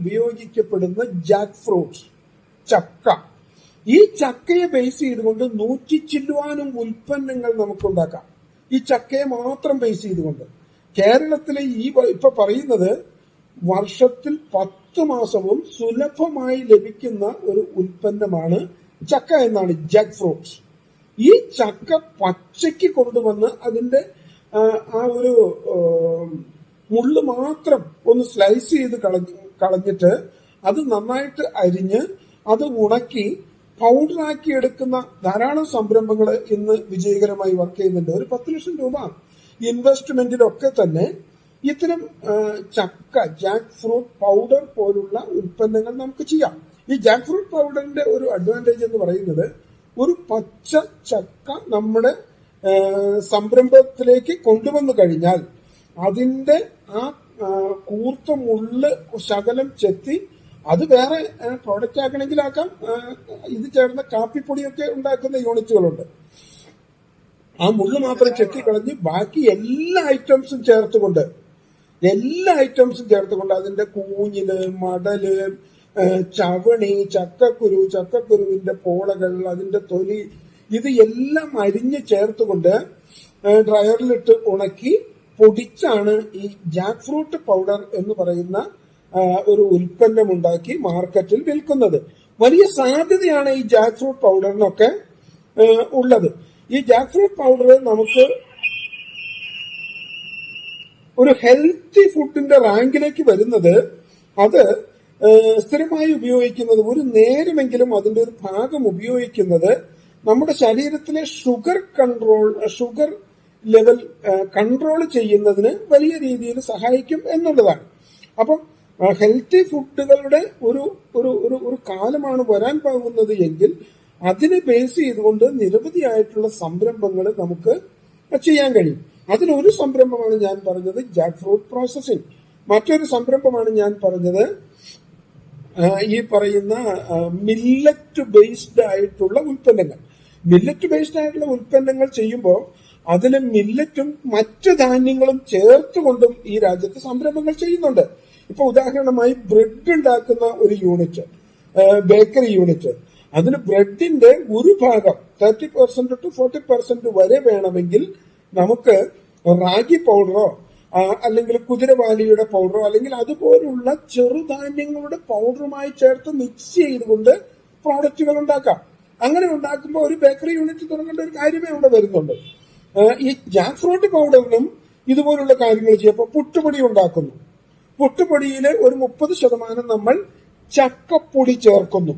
ഉപയോഗിക്കപ്പെടുന്ന Jack fruits ചക്ക. ഈ ചക്കയെ ബേസ് ചെയ്തുകൊണ്ട് നൂറ്റി ചില്ലുവാനും ഉൽപ്പന്നങ്ങൾ നമുക്കുണ്ടാക്കാം. ഈ ചക്കയെ മാത്രം ബേസ് ചെയ്തുകൊണ്ട്. കേരളത്തിലെ ഈ ഇപ്പൊ പറയുന്നത് വർഷത്തിൽ പത്ത് മാസവും സുലഭമായി ലഭിക്കുന്ന ഒരു ഉൽപ്പന്നമാണ് ചക്ക എന്നാണ് ജാക്ക് ഫ്രൂട്ട്സ്. ഈ ചക്ക പച്ചയ്ക്ക് കൊണ്ടുവന്ന് അതിന്റെ ആ, ഒരു മുള്ള് മാത്രം ഒന്ന് സ്ലൈസ് ചെയ്ത് കളഞ്ഞ് കളഞ്ഞിട്ട് അത് നന്നായിട്ട് അരിഞ്ഞ് അത് ഉണക്കി പൗഡറാക്കി എടുക്കുന്ന ധാരാളം സംരംഭങ്ങൾ ഇന്ന് വിജയകരമായി വർക്ക് ചെയ്യുന്നുണ്ട്. ഒരു പത്ത് ലക്ഷം രൂപ ഇൻവെസ്റ്റ്മെന്റിലൊക്കെ തന്നെ ഇത്തരം ചക്ക ജാക്ക് ഫ്രൂട്ട് പൗഡർ പോലുള്ള ഉൽപ്പന്നങ്ങൾ നമുക്ക് ചെയ്യാം. ഈ ജാക്ക് ഫ്രൂട്ട് പൗഡറിന്റെ ഒരു അഡ്വാന്റേജ് എന്ന് പറയുന്നത് ഒരു പച്ച ചക്ക നമ്മുടെ സംരംഭത്തിലേക്ക് കൊണ്ടുവന്നു കഴിഞ്ഞാൽ അതിന്റെ ആ കൂർത്ത മുള്ള് ശകലം ചെത്തി അത് വേറെ പ്രോഡക്റ്റ് ആക്കണമെങ്കിൽ ആക്കാം ഇത് ചേർന്ന കാപ്പിപ്പൊടിയൊക്കെ ഉണ്ടാക്കുന്ന യൂണിറ്റുകളുണ്ട്. ആ മുള്ള് മാത്രം ചെത്തി കളഞ്ഞ് ബാക്കി എല്ലാ ഐറ്റംസും ചേർത്തുകൊണ്ട് എല്ലാ ഐറ്റംസും ചേർത്തുകൊണ്ട് അതിന്റെ കൂഞ്ഞിൽ മടൽ ചവണി ചക്കക്കുരു ചക്കക്കുരുവിന്റെ പോളകൾ അതിന്റെ തൊലി ഇത് എല്ലാം അരിഞ്ഞ് ചേർത്തുകൊണ്ട് ഡ്രയറിലിട്ട് ഉണക്കി പൊടിച്ചാണ് ഈ ജാക്ക് ഫ്രൂട്ട് പൗഡർ എന്ന് പറയുന്ന ഒരു ഉൽപ്പന്നം ഉണ്ടാക്കി മാർക്കറ്റിൽ വിൽക്കുന്നത്. വലിയ സാധ്യതയാണ് ഈ ജാക്ക് ഫ്രൂട്ട് പൗഡറിനൊക്കെ ഉള്ളത്. ഈ ജാക്ക് ഫ്രൂട്ട് പൗഡർ നമുക്ക് ഒരു ഹെൽത്തി ഫുഡിന്റെ റാങ്കിലേക്ക് വരുന്നത് അത് സ്ഥിരമായി ഉപയോഗിക്കുന്നത് ഒരു നേരമെങ്കിലും അതിന്റെ ഒരു ഭാഗം ഉപയോഗിക്കുന്നത് നമ്മുടെ ശരീരത്തിലെ sugar control sugar level control ചെയ്യുന്നതിന് വലിയ രീതിയിൽ സഹായിക്കും എന്നുള്ളതാണ്. അപ്പം ഹെൽത്തി ഫുഡുകളുടെ ഒരു ഒരു ഒരു ഒരു കാലമാണ് വരാൻ പോകുന്നത് എങ്കിൽ അതിനെ ബേസ് ചെയ്തുകൊണ്ട് നിരവധിയായിട്ടുള്ള സംരംഭങ്ങൾ നമുക്ക് ചെയ്യാൻ കഴിയും. അതിലൊരു സംരംഭമാണ് ഞാൻ പറഞ്ഞത് ജാക്ക് ഫ്രൂട്ട് പ്രോസസ്സിംഗ്. മറ്റൊരു സംരംഭമാണ് ഞാൻ പറഞ്ഞത് ഈ പറയുന്ന മില്ലറ്റ് ബേസ്ഡ് ആയിട്ടുള്ള ഉൽപ്പന്നങ്ങൾ. മില്ലറ്റ് ബേസ്ഡ് ആയിട്ടുള്ള ഉൽപ്പന്നങ്ങൾ ചെയ്യുമ്പോൾ അതിന് മില്ലറ്റും മറ്റ് ധാന്യങ്ങളും ചേർത്തുകൊണ്ടും ഈ രാജ്യത്ത് സംരംഭങ്ങൾ ചെയ്യുന്നുണ്ട്. ഇപ്പൊ ഉദാഹരണമായി ബ്രെഡ് ഉണ്ടാക്കുന്ന ഒരു യൂണിറ്റ് ബേക്കറി യൂണിറ്റ്. അതിന് ബ്രെഡിന്റെ ഒരു ഭാഗം thirty percent to forty percent വരെ വേണമെങ്കിൽ നമുക്ക് റാഗി പൗഡറോ അല്ലെങ്കിൽ കുതിരവാലിയുടെ പൗഡറോ അല്ലെങ്കിൽ അതുപോലുള്ള ചെറുധാന്യങ്ങളുടെ പൗഡറുമായി ചേർത്ത് മിക്സ് ചെയ്തുകൊണ്ട് പ്രോഡക്റ്റുകൾ ഉണ്ടാക്കാം. അങ്ങനെ ഉണ്ടാക്കുമ്പോൾ ഒരു ബേക്കറി യൂണിറ്റ് തുടങ്ങേണ്ട ഒരു കാര്യമേ അവിടെ വരുന്നുണ്ട് ഈ ജാക്ക് പൗഡറിനും ഇതുപോലുള്ള കാര്യങ്ങൾ ചെയ്യുമ്പോൾ പുട്ടുപൊടി ഉണ്ടാക്കുന്നു. പുട്ടുപൊടിയിൽ ഒരു മുപ്പത് ശതമാനം നമ്മൾ ചക്കപ്പൊടി ചേർക്കുന്നു.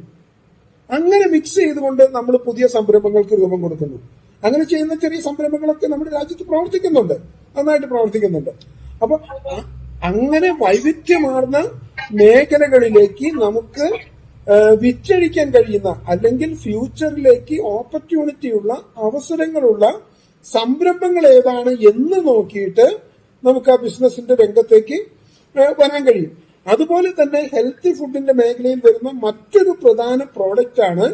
അങ്ങനെ മിക്സ് ചെയ്തുകൊണ്ട് നമ്മൾ പുതിയ സംരംഭങ്ങൾക്ക് രൂപം കൊടുക്കുന്നു. അങ്ങനെ ചെയ്യുന്ന ചെറിയ സംരംഭങ്ങളൊക്കെ നമ്മുടെ രാജ്യത്ത് പ്രവർത്തിക്കുന്നുണ്ട്. നന്നായിട്ട് പ്രവർത്തിക്കുന്നുണ്ട്. അപ്പൊ അങ്ങനെ വൈവിധ്യമാർന്ന മേഖലകളിലേക്ക് നമുക്ക് വിറ്റഴിക്കാൻ കഴിയുന്ന അല്ലെങ്കിൽ ഫ്യൂച്ചറിലേക്ക് ഓപ്പർച്യൂണിറ്റിയുള്ള അവസരങ്ങളുള്ള സംരംഭങ്ങൾ ഏതാണ് എന്ന് നോക്കിയിട്ട് നമുക്ക് ആ ബിസിനസിന്റെ രംഗത്തേക്ക് വരാൻ കഴിയും. അതുപോലെ തന്നെ ഹെൽത്തി ഫുഡിന്റെ മേഖലയിൽ വരുന്ന മറ്റൊരു പ്രധാന പ്രോഡക്റ്റ് ആണ്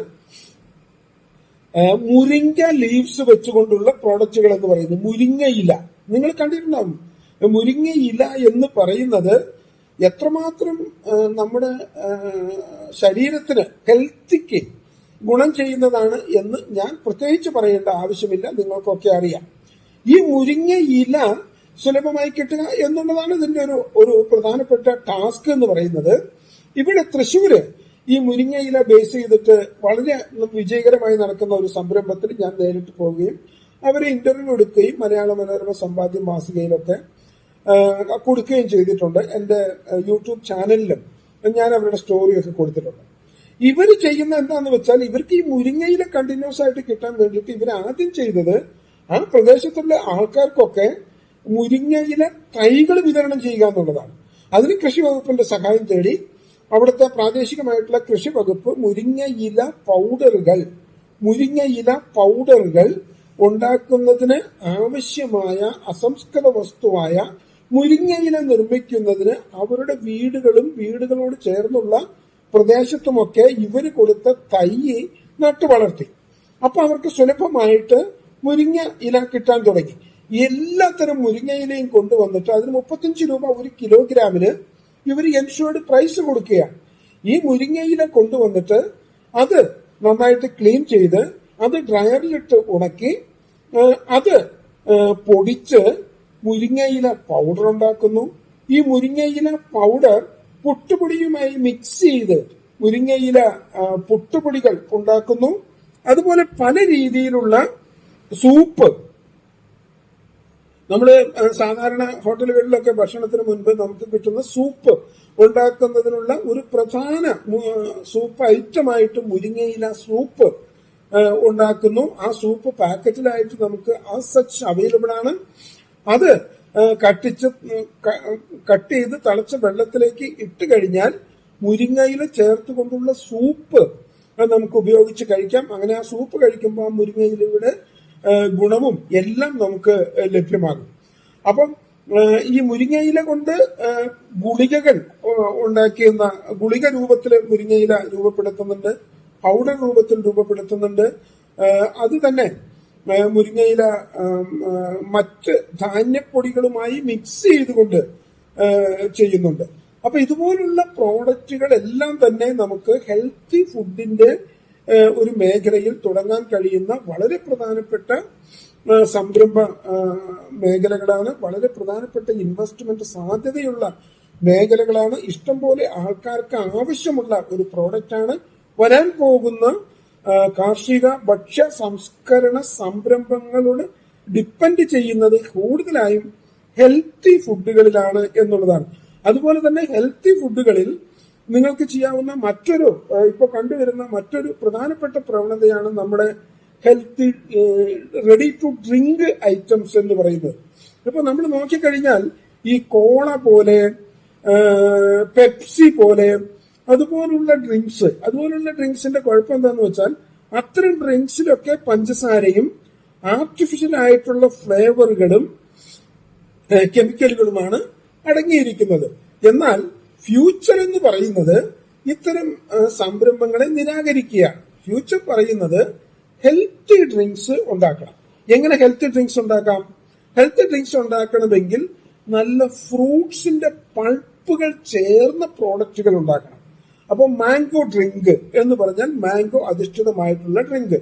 മുരിങ്ങ ലീവ്സ് വെച്ചുകൊണ്ടുള്ള പ്രോഡക്റ്റുകൾ എന്ന് പറയുന്നത് മുരിങ്ങ ഇല നിങ്ങൾ കണ്ടിട്ടുണ്ടാവും. മുരിങ്ങ ഇല എന്ന് പറയുന്നത് എത്രമാത്രം നമ്മുടെ ശരീരത്തിന് ഹെൽത്തിക്ക് ഗുണം ചെയ്യുന്നതാണ് എന്ന് ഞാൻ പ്രത്യേകിച്ച് പറയേണ്ട ആവശ്യമില്ല. നിങ്ങൾക്കൊക്കെ അറിയാം. ഈ മുരിങ്ങ ഇല സുലഭമായി കിട്ടുക എന്നുള്ളതാണ് ഇതിന്റെ ഒരു ഒരു പ്രധാനപ്പെട്ട ടാസ്ക് എന്ന് പറയുന്നത്. ഇവിടെ തൃശ്ശൂര് ഈ മുരിങ്ങ ഇല ബേസ് ചെയ്തിട്ട് വളരെ വിജയകരമായി നടക്കുന്ന ഒരു സംരംഭത്തിൽ ഞാൻ നേരിട്ട് പോവുകയും അവരെ ഇന്റർവ്യൂ എടുക്കുകയും മലയാള മനോരമ സമ്പാദ്യം മാസികയിലൊക്കെ കൊടുക്കുകയും ചെയ്തിട്ടുണ്ട്. എന്റെ യൂട്യൂബ് ചാനലിലും ഞാൻ അവരുടെ സ്റ്റോറിയൊക്കെ കൊടുത്തിട്ടുണ്ട്. ഇവർ ചെയ്യുന്ന എന്താന്ന് വെച്ചാൽ ഇവർക്ക് ഈ മുരിങ്ങയില കണ്ടിന്യൂസ് ആയിട്ട് കിട്ടാൻ വേണ്ടിയിട്ട് ഇവർ ആദ്യം ചെയ്തത് ആ പ്രദേശത്തുള്ള ആൾക്കാർക്കൊക്കെ മുരിങ്ങയില തൈകൾ വിതരണം ചെയ്യുക എന്നുള്ളതാണ്. അതിന് കൃഷി വകുപ്പിന്റെ സഹായം തേടി അവിടുത്തെ പ്രാദേശികമായിട്ടുള്ള കൃഷി വകുപ്പ് മുരിങ്ങയില പൗഡറുകൾ മുരിങ്ങയില പൗഡറുകൾ ഉണ്ടാക്കുന്നതിന് ആവശ്യമായ അസംസ്കൃത വസ്തുവായ മുരിങ്ങയില നിർമ്മിക്കുന്നതിന് അവരുടെ വീടുകളും വീടുകളോട് ചേർന്നുള്ള പ്രദേശത്തുമൊക്കെ ഇവർ കൊടുത്ത തൈ നട്ടു വളർത്തി. അപ്പൊ അവർക്ക് സുലഭമായിട്ട് മുരിങ്ങ ഇല കിട്ടാൻ തുടങ്ങി. എല്ലാത്തരം മുരിങ്ങ ഇലയും കൊണ്ടുവന്നിട്ട് അതിന് മുപ്പത്തഞ്ച് രൂപ ഒരു കിലോഗ്രാമിന് ഇവർ എൻഷുവേഡ് പ്രൈസ് കൊടുക്കുകയാണ്. ഈ മുരിങ്ങ ഇല കൊണ്ടുവന്നിട്ട് അത് നന്നായിട്ട് ക്ലീൻ ചെയ്ത് അത് ഡ്രയറിലിട്ട് ഉണക്കി അത് പൊടിച്ച് മുരിങ്ങയില പൗഡർ ഉണ്ടാക്കുന്നു. ഈ മുരിങ്ങയില പൗഡർ പുട്ടുപൊടിയുമായി മിക്സ് ചെയ്ത് മുരിങ്ങയില പൊട്ടുപൊടികൾ ഉണ്ടാക്കുന്നു. അതുപോലെ പല രീതിയിലുള്ള സൂപ്പ് നമ്മൾ സാധാരണ ഹോട്ടലുകളിലൊക്കെ ഭക്ഷണത്തിന് മുൻപ് നമുക്ക് കിട്ടുന്ന സൂപ്പ് ഉണ്ടാക്കുന്നതിനുള്ള ഒരു പ്രധാന സൂപ്പ് ഐറ്റമായിട്ട് മുരിങ്ങയില സൂപ്പ് ഉണ്ടാക്കുന്നു. ആ സൂപ്പ് പാക്കറ്റിലായിട്ട് നമുക്ക് ആ സച്ച് അവൈലബിൾ ആണ്. അത് കട്ടിച്ച് കട്ട് ചെയ്ത് തിളച്ച വെള്ളത്തിലേക്ക് ഇട്ട് കഴിഞ്ഞാൽ മുരിങ്ങയില ചേർത്ത് കൊണ്ടുള്ള സൂപ്പ് നമുക്ക് ഉപയോഗിച്ച് കഴിക്കാം. അങ്ങനെ ആ സൂപ്പ് കഴിക്കുമ്പോൾ ആ മുരിങ്ങയിലയുടെ ഗുണവും എല്ലാം നമുക്ക് ലഭ്യമാകും. അപ്പം ഈ മുരിങ്ങയില കൊണ്ട് ഗുളികകൾ ഉണ്ടാക്കിയെന്ന ഗുളിക രൂപത്തിൽ മുരിങ്ങയില രൂപപ്പെടുത്തുന്നുണ്ട് പൗഡർ രൂപത്തിൽ രൂപപ്പെടുത്തുന്നുണ്ട്. അത് തന്നെ മുരിങ്ങയില മറ്റ് ധാന്യപ്പൊടികളുമായി മിക്സ് ചെയ്തുകൊണ്ട് ചെയ്യുന്നുണ്ട്. അപ്പൊ ഇതുപോലുള്ള പ്രോഡക്റ്റുകൾ എല്ലാം തന്നെ നമുക്ക് ഹെൽത്തി ഫുഡിന്റെ ഒരു മേഖലയിൽ തുടങ്ങാൻ കഴിയുന്ന വളരെ പ്രധാനപ്പെട്ട സംരംഭ മേഖലകളാണ്. വളരെ പ്രധാനപ്പെട്ട ഇൻവെസ്റ്റ്മെന്റ് സാധ്യതയുള്ള മേഖലകളാണ്. ഇഷ്ടംപോലെ ആൾക്കാർക്ക് ആവശ്യമുള്ള ഒരു പ്രോഡക്റ്റാണ് വരാൻ പോകുന്ന കാർഷിക ഭക്ഷ്യ സംസ്കരണ സംരംഭങ്ങളോട് ഡിപ്പെൻഡ് ചെയ്യുന്നത് കൂടുതലായും ഹെൽത്തി ഫുഡുകളിലാണ് എന്നുള്ളതാണ്. അതുപോലെ തന്നെ ഹെൽത്തി ഫുഡുകളിൽ നിങ്ങൾക്ക് ചെയ്യാവുന്ന മറ്റൊരു ഇപ്പോൾ ഇപ്പൊ കണ്ടുവരുന്ന മറ്റൊരു പ്രധാനപ്പെട്ട പ്രവണതയാണ് നമ്മുടെ healthy ready to drink items എന്ന് പറയുന്നത്. ഇപ്പൊ നമ്മൾ നോക്കിക്കഴിഞ്ഞാൽ ഈ കോള പോലെ പെപ്സി പോലെ അതുപോലുള്ള ഡ്രിങ്ക്സ് അതുപോലുള്ള ഡ്രിങ്ക്സിന്റെ കുഴപ്പം എന്താന്ന് വെച്ചാൽ അത്തരം ഡ്രിങ്ക്സിലൊക്കെ പഞ്ചസാരയും ആർട്ടിഫിഷ്യൽ ആയിട്ടുള്ള ഫ്ലേവറുകളും കെമിക്കലുകളുമാണ് അടങ്ങിയിരിക്കുന്നത്. എന്നാൽ ഫ്യൂച്ചർ എന്ന് പറയുന്നത് ഇത്തരം സംരംഭങ്ങളെ നിരാകരിക്കുകയാണ്. ഫ്യൂച്ചർ പറയുന്നത് ഹെൽത്തി ഡ്രിങ്ക്സ് ഉണ്ടാക്കണം. എങ്ങനെ ഹെൽത്തി ഡ്രിങ്ക്സ് ഉണ്ടാക്കാം? ഹെൽത്തി ഡ്രിങ്ക്സ് ഉണ്ടാക്കണമെങ്കിൽ നല്ല ഫ്രൂട്ട്സിന്റെ പൾപ്പുകൾ ചേർന്ന പ്രോഡക്റ്റുകൾ ഉണ്ടാക്കണം. അപ്പോൾ മാംഗോ ഡ്രിങ്ക് എന്ന് പറഞ്ഞാൽ മാംഗോ അധിഷ്ഠിതമായിട്ടുള്ള ഡ്രിങ്ക്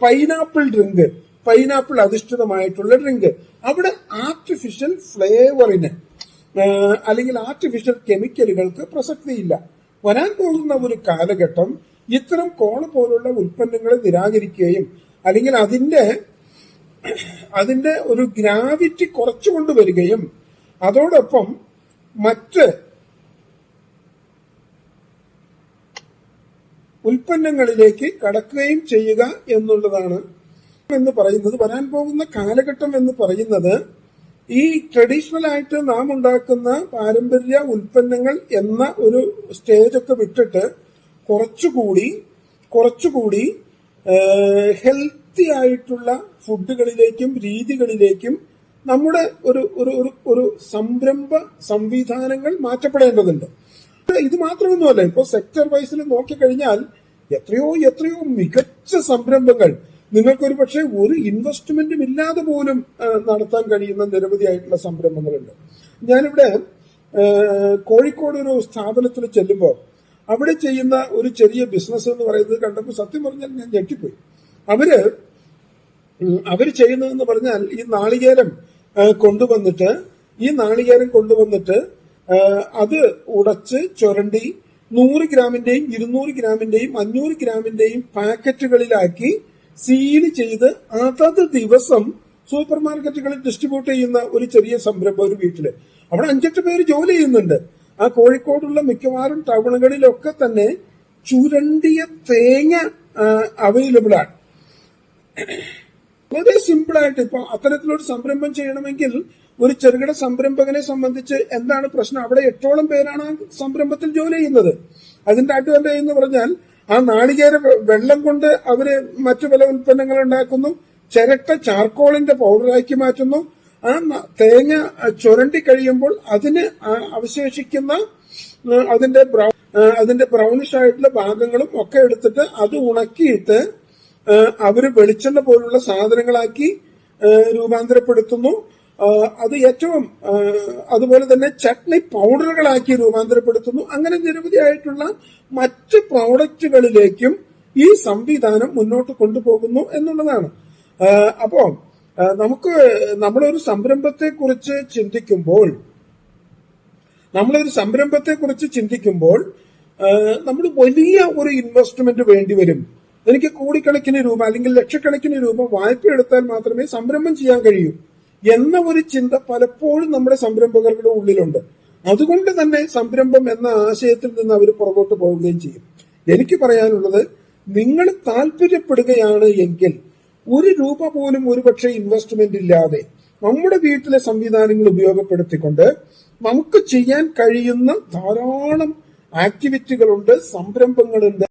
പൈനാപ്പിൾ ഡ്രിങ്ക് പൈനാപ്പിൾ അധിഷ്ഠിതമായിട്ടുള്ള ഡ്രിങ്ക് അവിടെ ആർട്ടിഫിഷ്യൽ ഫ്ലേവറിന് അല്ലെങ്കിൽ ആർട്ടിഫിഷ്യൽ കെമിക്കലുകൾക്ക് പ്രസക്തിയില്ല. വരാൻ പോകുന്ന ഒരു കാലഘട്ടം ഇത്തരം കോള പോലുള്ള ഉൽപ്പന്നങ്ങളെ നിരാകരിക്കുകയും അല്ലെങ്കിൽ അതിന്റെ അതിന്റെ ഒരു ഗ്രാവിറ്റി കുറച്ചു കൊണ്ടുവരികയും അതോടൊപ്പം മറ്റ് ഉൽപ്പന്നങ്ങളിലേക്ക് കടക്കുകയും ചെയ്യുക എന്നുള്ളതാണ് എന്ന് പറയുന്നത്. വരാൻ പോകുന്ന കാലഘട്ടം എന്ന് പറയുന്നത് ഈ ട്രഡീഷണൽ ആയിട്ട് നാം ഉണ്ടാക്കുന്ന പാരമ്പര്യ ഉൽപ്പന്നങ്ങൾ എന്ന ഒരു സ്റ്റേജൊക്കെ വിട്ടിട്ട് കുറച്ചുകൂടി കുറച്ചുകൂടി ഹെൽത്തി ആയിട്ടുള്ള ഫുഡുകളിലേക്കും രീതികളിലേക്കും നമ്മുടെ ഒരു ഒരു ഒരു സംരംഭ സംവിധാനങ്ങൾ മാറ്റപ്പെടേണ്ടതുണ്ട്. ഇത് മാത്രമൊന്നുമല്ല. ഇപ്പൊ സെക്ടർ വൈസിൽ നോക്കിക്കഴിഞ്ഞാൽ എത്രയോ എത്രയോ മികച്ച സംരംഭങ്ങൾ. നിങ്ങൾക്കൊരു പക്ഷേ ഒരു ഇൻവെസ്റ്റ്മെന്റും ഇല്ലാതെ പോലും നടത്താൻ കഴിയുന്ന നിരവധി ആയിട്ടുള്ള സംരംഭങ്ങളുണ്ട്. ഞാനിവിടെ കോഴിക്കോട് ഒരു സ്ഥാപനത്തിൽ ചെല്ലുമ്പോൾ അവിടെ ചെയ്യുന്ന ഒരു ചെറിയ ബിസിനസ് എന്ന് പറയുന്നത് കണ്ടപ്പോൾ സത്യം പറഞ്ഞാൽ ഞാൻ ഞെട്ടിപ്പോയി. അവർ അവർ ചെയ്യുന്നതെന്ന് പറഞ്ഞാൽ ഈ നാളികേരം കൊണ്ടുവന്നിട്ട് ഈ നാളികേരം കൊണ്ടുവന്നിട്ട് അത് ഉടച്ച് ചുരണ്ടി നൂറ് ഗ്രാമിന്റെയും ഇരുന്നൂറ് ഗ്രാമിന്റെയും അഞ്ഞൂറ് ഗ്രാമിന്റെയും പാക്കറ്റുകളിലാക്കി സീൽ ചെയ്ത് അതത് ദിവസം സൂപ്പർ മാർക്കറ്റുകളിൽ ഡിസ്ട്രിബ്യൂട്ട് ചെയ്യുന്ന ഒരു ചെറിയ സംരംഭം ഒരു വീട്ടിൽ. അവിടെ അഞ്ചെട്ട് പേര് ജോലി ചെയ്യുന്നുണ്ട്. ആ കോഴിക്കോടുള്ള മിക്കവാറും ടൗണുകളിലൊക്കെ തന്നെ ചുരണ്ടിയ തേങ്ങ അവൈലബിൾ ആണ്. വളരെ സിമ്പിൾ ആയിട്ട് ഇപ്പൊ അത്തരത്തിലൊരു സംരംഭം ചെയ്യണമെങ്കിൽ ഒരു ചെറുകിട സംരംഭകനെ സംബന്ധിച്ച് എന്താണ് പ്രശ്നം? അവിടെ എട്ടോളം പേരാണ് സംരംഭത്തിൽ ജോലി ചെയ്യുന്നത്. അതിന്റെ അഡ്വാന്റേജ് എന്ന് പറഞ്ഞാൽ ആ നാളികേര വെള്ളം കൊണ്ട് അവർ മറ്റു പല ഉൽപ്പന്നങ്ങൾ ഉണ്ടാക്കുന്നു. ചിരട്ട ചാർക്കോളിന്റെ പൗഡറാക്കി മാറ്റുന്നു. ആ തേങ്ങ ചുരണ്ടി കഴിയുമ്പോൾ അതിന് അവശേഷിക്കുന്ന അതിന്റെ ബ്രൗ- അതിന്റെ ബ്രൗണിഷ് ആയിട്ടുള്ള ഭാഗങ്ങളും ഒക്കെ എടുത്തിട്ട് അത് ഉണക്കിയിട്ട് അവർ വെളിച്ചെണ്ണ പോലുള്ള സാധനങ്ങളാക്കി രൂപാന്തരപ്പെടുത്തുന്നു. അത് ഏറ്റവും അതുപോലെ തന്നെ ചട്നി പൗഡറുകളാക്കി രൂപാന്തരപ്പെടുത്തുന്നു. അങ്ങനെ നിരവധിയായിട്ടുള്ള മറ്റ് പ്രോഡക്റ്റുകളിലേക്കും ഈ സംവിധാനം മുന്നോട്ട് കൊണ്ടുപോകുന്നു എന്നുള്ളതാണ്. അപ്പോ നമുക്ക് നമ്മളൊരു സംരംഭത്തെ കുറിച്ച് ചിന്തിക്കുമ്പോൾ നമ്മളൊരു സംരംഭത്തെ കുറിച്ച് ചിന്തിക്കുമ്പോൾ നമ്മൾ വലിയ ഒരു ഇൻവെസ്റ്റ്മെന്റ് വേണ്ടി വരും. എനിക്ക് കോടിക്കണക്കിന് രൂപ അല്ലെങ്കിൽ ലക്ഷക്കണക്കിന് രൂപ വായ്പ എടുത്താൽ മാത്രമേ സംരംഭം ചെയ്യാൻ കഴിയൂ. എന്ന ഒരു ചിന്ത പലപ്പോഴും നമ്മുടെ സംരംഭകരുടെ ഉള്ളിലുണ്ട്. അതുകൊണ്ട് തന്നെ സംരംഭം എന്ന ആശയത്തിൽ നിന്ന് അവർ പുറകോട്ട് പോവുകയും ചെയ്യും. എനിക്ക് പറയാനുള്ളത് നിങ്ങൾ താല്പര്യപ്പെടുകയാണ് എങ്കിൽ ഒരു രൂപ പോലും ഒരുപക്ഷെ ഇൻവെസ്റ്റ്മെന്റ് ഇല്ലാതെ നമ്മുടെ വീട്ടിലെ സംവിധാനങ്ങൾ ഉപയോഗപ്പെടുത്തിക്കൊണ്ട് നമുക്ക് ചെയ്യാൻ കഴിയുന്ന ധാരാളം ആക്ടിവിറ്റികളുണ്ട് സംരംഭങ്ങളുണ്ട്.